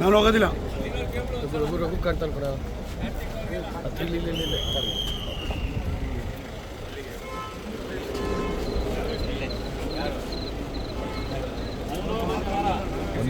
ನಾನು ಹೋಗೋದಿಲ್ಲ. ರಘು ಕಾಣ್ತಾನೆ ಕೂಡ